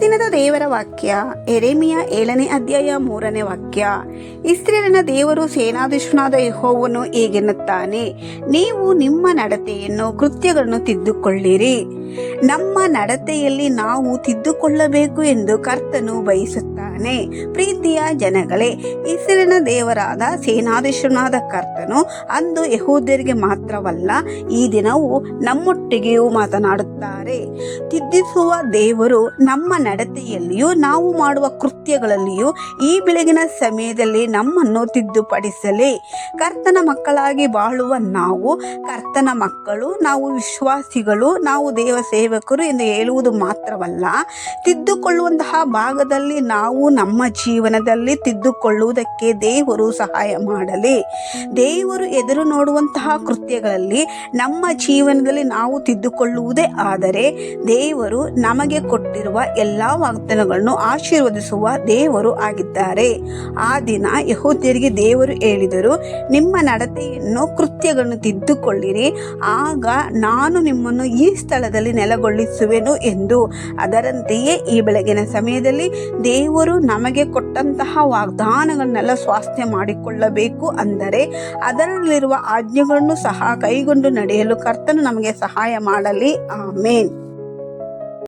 ದಿನದ ದೇವರ ವಾಕ್ಯ ಎರೆಮಿಯ ಏಳನೇ ಅಧ್ಯಾಯ ಮೂರನೇ ವಾಕ್ಯ. ಇಸ್ರೇಲಿನ ದೇವರು ಸೇನಾಧೀಶನಾದ ಯಹೋವನ್ನು ಹೀಗೆನ್ನುತ್ತಾನೆ, ನೀವು ನಿಮ್ಮ ನಡತೆಯನ್ನು, ಕೃತ್ಯಗಳನ್ನು ತಿದ್ದುಕೊಳ್ಳಿರಿ. ನಮ್ಮ ನಡತೆಯಲ್ಲಿ ನಾವು ತಿದ್ದುಕೊಳ್ಳಬೇಕು ಎಂದು ಕರ್ತನು ಬಯಸುತ್ತಾನೆ. ಪ್ರೀತಿಯ ಜನಗಳೇ ಇಸ್ರೇಲಿನ ದೇವರಾದ ಸೇನಾಧೀಶನಾದ ಕರ್ತನು ಅಂದು ಯಹೂದ್ಯರಿಗೆ ಮಾತ್ರವಲ್ಲ, ಈ ದಿನವೂ ನಮ್ಮೊಟ್ಟಿಗೆಯೂ ಮಾತನಾಡುತ್ತಾರೆ. ತಿದ್ದಿಸುವ ದೇವರು ನಮ್ಮ ನಡತೆಯಲ್ಲಿಯೂ, ನಾವು ಮಾಡುವ ಕೃತ್ಯಗಳಲ್ಲಿಯೂ, ಈ ಬೆಳಗಿನ ಸಮಯದಲ್ಲಿ ನಮ್ಮನ್ನು ತಿದ್ದುಪಡಿಸಲಿ. ಕರ್ತನ ಮಕ್ಕಳಾಗಿ ಬಾಳುವ ನಾವು, ಕರ್ತನ ಮಕ್ಕಳು, ನಾವು ವಿಶ್ವಾಸಿಗಳು, ನಾವು ದೇವ ಸೇವಕರು ಎಂದು ಹೇಳುವುದು ಮಾತ್ರವಲ್ಲ, ತಿದ್ದುಕೊಳ್ಳುವಂತಹ ಭಾಗದಲ್ಲಿ ನಾವು ನಮ್ಮ ಜೀವನದಲ್ಲಿ ತಿದ್ದುಕೊಳ್ಳುವುದಕ್ಕೆ ದೇವರು ಸಹಾಯ ಮಾಡಲಿ. ದೇವರು ಎದುರು ನೋಡುವಂತಹ ಕೃತ್ಯಗಳಲ್ಲಿ ನಮ್ಮ ಜೀವನದಲ್ಲಿ ನಾವು ತಿದ್ದುಕೊಳ್ಳುವುದೇ ಆದರೆ ದೇವರು ನಮಗೆ ಕೊಟ್ಟಿರುವ ಎಲ್ಲ ವಾಗ್ದಾನಗಳನ್ನು ಆಶೀರ್ವದಿಸುವ ದೇವರು ಆಗಿದ್ದಾರೆ. ಆ ದಿನ ಯಹೋದ್ಯರಿಗೆ ದೇವರು ಹೇಳಿದರು, ನಿಮ್ಮ ನಡತೆಯನ್ನು ಕೃತ್ಯಗಳನ್ನು ತಿದ್ದುಕೊಳ್ಳಿರಿ, ಆಗ ನಾನು ನಿಮ್ಮನ್ನು ಈ ಸ್ಥಳದಲ್ಲಿ ನೆಲೆಗೊಳಿಸುವೆನು ಎಂದು. ಅದರಂತೆಯೇ ಈ ಬೆಳಗಿನ ಸಮಯದಲ್ಲಿ ದೇವರು ನಮಗೆ ಕೊಟ್ಟಂತಹ ವಾಗ್ದಾನಗಳನ್ನೆಲ್ಲ ಸ್ವಾಸ್ಥ್ಯ ಮಾಡಿಕೊಳ್ಳಬೇಕು ಅಂದರೆ ಅದರಲ್ಲಿರುವ ಆಜ್ಞೆಗಳನ್ನು ಸಹ ಕೈಗೊಂಡು ನಡೆಯಲು ಕರ್ತನು ನಮಗೆ ಸಹಾಯ ಮಾಡಲಿ. ಆಮೇನ್.